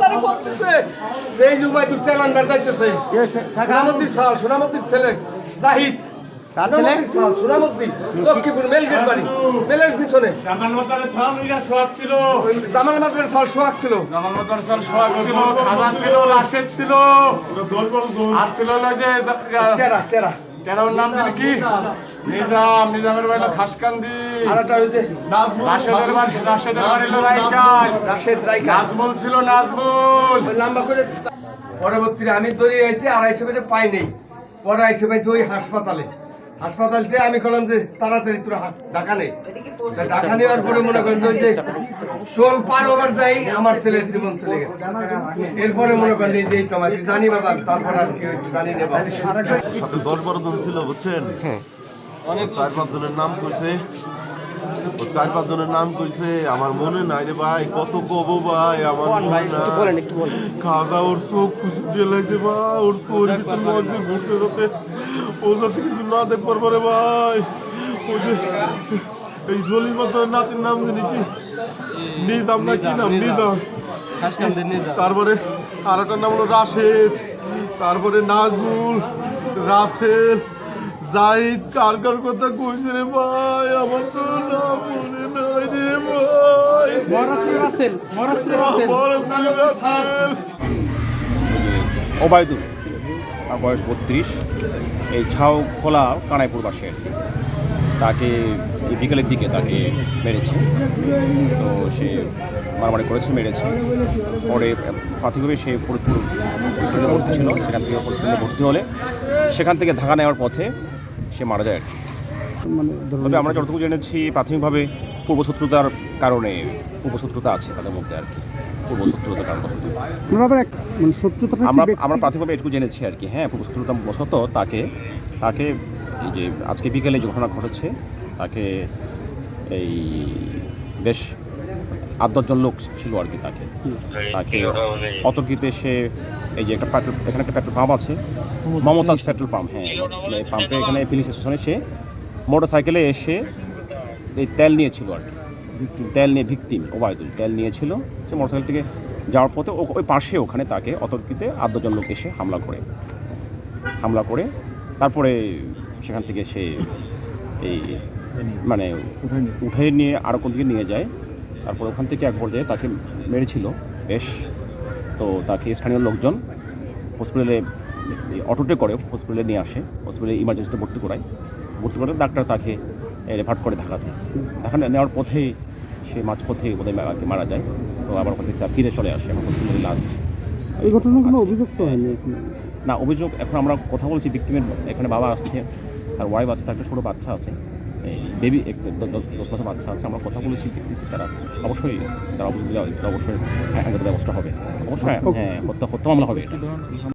তারা বলতেছে যে এই জুবাইদুর চালান বেড়াইতেছে সোনামদ্দির সাল সোনামদ্দির ছেলে জাহিদ। লক্ষ্মীপুর মেলগেট বাড়ি মেলের পিছনে। জামাল মাতারের সাল সোহাগ ছিল। জামাল মাতারের সাল সোহাগ ছিল। জামাল মাতারের সাল সোহাগ ছিল খাজা ছিল রাশেদ ছিল। আর ছিল না যে তেরার নাম কি? নিজাম নিজামের বাড়ি খাসকান্দি। রাশেদের বাড়ি রাশেদের বাড়ি রাইকাল। রাশেদ রাইকা নাজমুল ছিল নাজমুল। লম্বা করে পরবর্তীতে আমি দৌড়িয়ে আইছি আড়াইশো মিনিট পাই নেই। পরে আইসে পাইছি ওই হাসপাতালে। হাসপাতালতে আমি করলাম যে তাড়াতাড়ি তোরা ডাকা ঢাকা নেই ঢাকা নেওয়ার পরে মনে করেন যে ওই যে টোল পার ওভার যাই আমার ছেলের জীবন চলে গেছে। এরপরে মনে করেন এই যে এই তোমার জানি বা তারপর আর কি হয়েছে জানি না বাবা। সাথে দশ বারো জন ছিল বুঝছেন? অনেক চার পাঁচ জনের নাম কইছে। চার পাঁচ জনের নাম কইছে আমার মনে নাই রে ভাই কত কব ভাই আমার খাওয়া দাওয়া ওর চোখ খুশি লাগছে ভাই ওর মধ্যে ঘুরতে যাতে কিছু না পরে ভাই। যে এই নাতির নাম জানি কি? নিজাম না কি নাম? নিজাম তারপরে আর একটা নাম হলো রাশেদ। তারপরে নাজমুল রাসেল জাহিদ কার কার কথা কইছে রে ভাই আমার তো রাসেল রাসেল। ওবায়দুল। তার বয়স বত্রিশ। এই ঝাউ খোলা কানাইপুর বাসে। আর কি তাকে বিকেলের দিকে তাকে মেরেছে। তো সে মারামারি করেছে মেরেছে। পরে প্রাথমিকভাবে সে ফরিদপুর হসপিটালে ভর্তি ছিল। সেখান থেকে হসপিটালে ভর্তি হলে সেখান থেকে ঢাকা নেওয়ার পথে সে মারা যায় আর কি। তবে আমরা যতটুকু জেনেছি প্রাথমিকভাবে পূর্বশত্রুতার কারণে পূর্বশত্রুতা আছে তাদের মধ্যে আর কি পূর্বশত্রুতার কারণ আমরা আমরা প্রাথমিকভাবে এটুকু জেনেছি আর কি হ্যাঁ পূর্বশত্রুতা বশত তাকে তাকে এই যে আজকে বিকেলে যে ঘটনা ঘটেছে তাকে এই বেশ আট দশজন লোক ছিল আর কি তাকে। তাকে অতর্কিতে সে এই যে একটা পেট্রোল এখানে একটা পেট্রোল পাম্প আছে মমতাজ পেট্রোল পাম্প হ্যাঁ। পাম্পে এখানে পুলিশ স্টেশনে সে মোটর সাইকেলে এসে এই তেল নিয়েছিল আর কি। তেল নিয়ে ভিকটিম, ওবায়দুল তেল নিয়েছিল। সে মোটরসাইকেল থেকে যাওয়ার পথে ওই পাশে ওখানে তাকে অতর্কিতে আট দশজন লোক এসে হামলা করে। হামলা করে, তারপরে সেখান থেকে সে এই মানে উঠে নিয়ে আরও কোন দিকে নিয়ে যায়। তারপর ওখান থেকে এক পর্যায়ে তাকে মেরেছিল, বেশ। তো তাকে স্থানীয় লোকজন হসপিটালে অটোতে করে হসপিটালে নিয়ে আসে, হসপিটালে ইমার্জেন্সিতে ভর্তি করায়। ভর্তি করে ডাক্তার তাকে রেফার করে ঢাকাতে ঢাকা নেওয়ার পথেই সে মাঝপথে বোধহয় মা- আর মারা যায় তো আবার ওখান থেকে ফিরে চলে আসে এখন হসপিটালে লাস্ট এই ঘটনা কোনো অভিযোগ তো হয়নি না অভিযোগ এখন আমরা কথা বলছি ভিক্টিমের এখানে বাবা আসছে আর ওয়াইফ আছে তার একটা ছোটো বাচ্চা আছে এই বেবি দশ মাসের বাচ্চা আছে আমরা কথা বলেছি দেখতেছি তারা অবশ্যই তারা অবশ্যই অবশ্যই আইনগত ব্যবস্থা হবে অবশ্যই হ্যাঁ হত্যা হত্যা মামলা হবে এটা